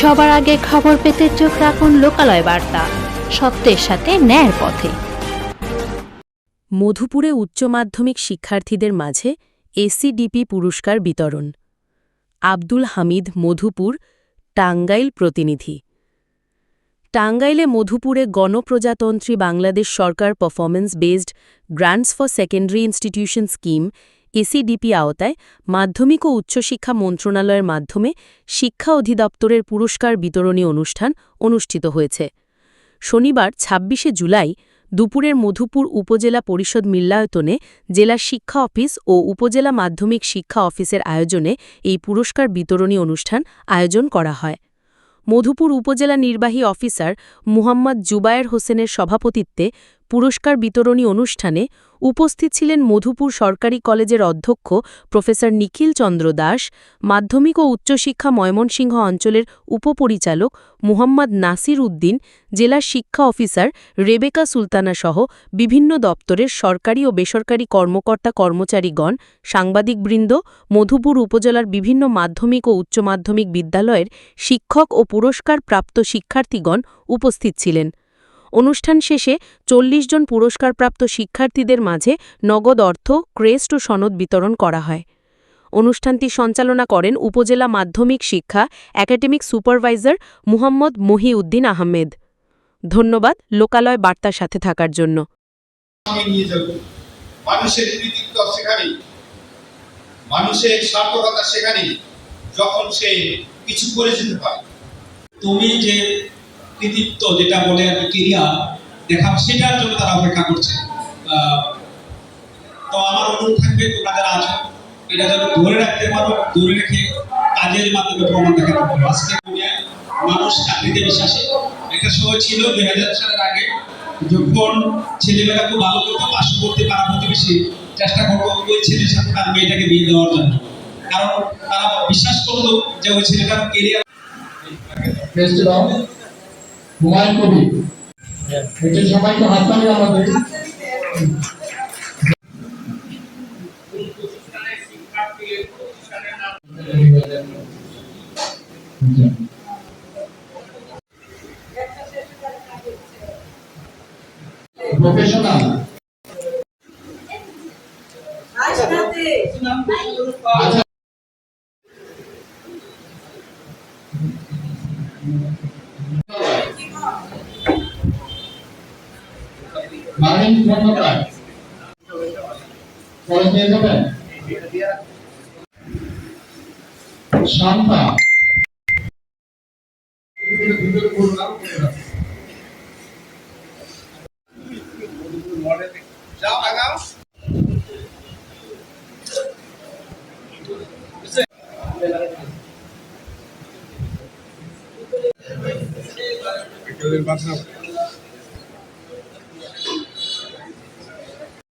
সবার আগে খবর পেতে চোখ রাখুন লোকালয় বার্তা। সত্যের সাথে ন্যায়ের পথে। মধুপুরে উচ্চ মাধ্যমিক শিক্ষার্থীদের মাঝে এসিডিপি পুরস্কার বিতরণ। আব্দুল হামিদ, মধুপুর, টাঙ্গাইল প্রতিনিধি। টাঙ্গাইলে মধুপুরে গণপ্রজাতন্ত্রী বাংলাদেশ সরকার performance based grants for secondary institution scheme ACDP আওতায় মাধ্যমিক ও উচ্চশিক্ষা মন্ত্রণালয়ের মাধ্যমে শিক্ষা অধিদপ্তরের পুরস্কার বিতরণী অনুষ্ঠান অনুষ্ঠিত হয়েছে। শনিবার ২৬শে জুলাই, দুপুরের মধুপুর উপজেলা পরিষদ মিল্লায়তনে জেলা শিক্ষা অফিস ও উপজেলা মাধ্যমিক শিক্ষা অফিসের আয়োজনে এই পুরস্কার বিতরণী অনুষ্ঠান আয়োজন করা হয়। মধুপুর উপজেলা নির্বাহী অফিসার মুহাম্মদ জুবায়ের হোসেনের সভাপতিত্বে পুরস্কার বিতরণী অনুষ্ঠানে উপস্থিত ছিলেন মধুপুর সরকারি কলেজের অধ্যক্ষ প্রফেসর নিখিল চন্দ্র দাস, মাধ্যমিক ও উচ্চশিক্ষা ময়মনসিংহ অঞ্চলের উপপরিচালক মুহাম্মদ নাসির উদ্দিন, জেলা শিক্ষা অফিসার রেবেকা সুলতানা সহ বিভিন্ন দপ্তরের সরকারি ও বেসরকারি কর্মকর্তা কর্মচারীগণ, সাংবাদিকবৃন্দ, মধুপুর উপজেলার বিভিন্ন মাধ্যমিক ও উচ্চ মাধ্যমিক বিদ্যালয়ের শিক্ষক ও পুরস্কার প্রাপ্ত শিক্ষার্থীগণ উপস্থিত ছিলেন। অনুষ্ঠান শেষে চল্লিশ জন পুরস্কারপ্রাপ্ত শিক্ষার্থীদের মাঝে নগদ অর্থ ক্রেস্ট ও সনদ বিতরণ করা হয়। অনুষ্ঠানটি সঞ্চালনা করেন উপজেলা মাধ্যমিক শিক্ষা একাডেমিক সুপারভাইজার মুহাম্মদ মহিউদ্দিন আহমেদ। ধন্যবাদ লোকালয় বার্তার সাথে থাকার জন্য। সামনে নিয়ে যাব। মানুষের কৃতিত্ব সেখানেই। মানুষের সার্থকতা সেখানেই যখন সে কিছু করে যেতে পারে। তুমি যে কৃতিত্ব যেটা বলে আমি কেরিয়ার দেখাও সেটার জন্য তারা অপেক্ষা করছে। তো আমার অনুরোধ থাকবে, তোমরা যারা আছো, এটা যেন ধরে রাখতে পারো, ধরে রেখে কাজের মাধ্যমে প্রমাণ দেখাতে পারো। আজকে দুনিয়ায় মানুষ চাকরিতে বিশ্বাসী। একটা সময় ছিল, দুই হাজার সালের আগে, যখন ছেলেমেয়েরা খুব ভালো করতো পার্শ্ববর্তী পাড়া প্রতিবেশী চেষ্টা করব ওই ছেলের সাথে তার মেয়েটাকে বিয়ে দেওয়ার জন্য। কারণ তারা বিশ্বাস করতো যে ওই ছেলেটার কেরিয়ার হুমায়ুন কবি এটা সবাইকে হাততালি আমাদের প্রফেশনাল আচ্ছা। মার্নিং খন্দকার আগাও বাসা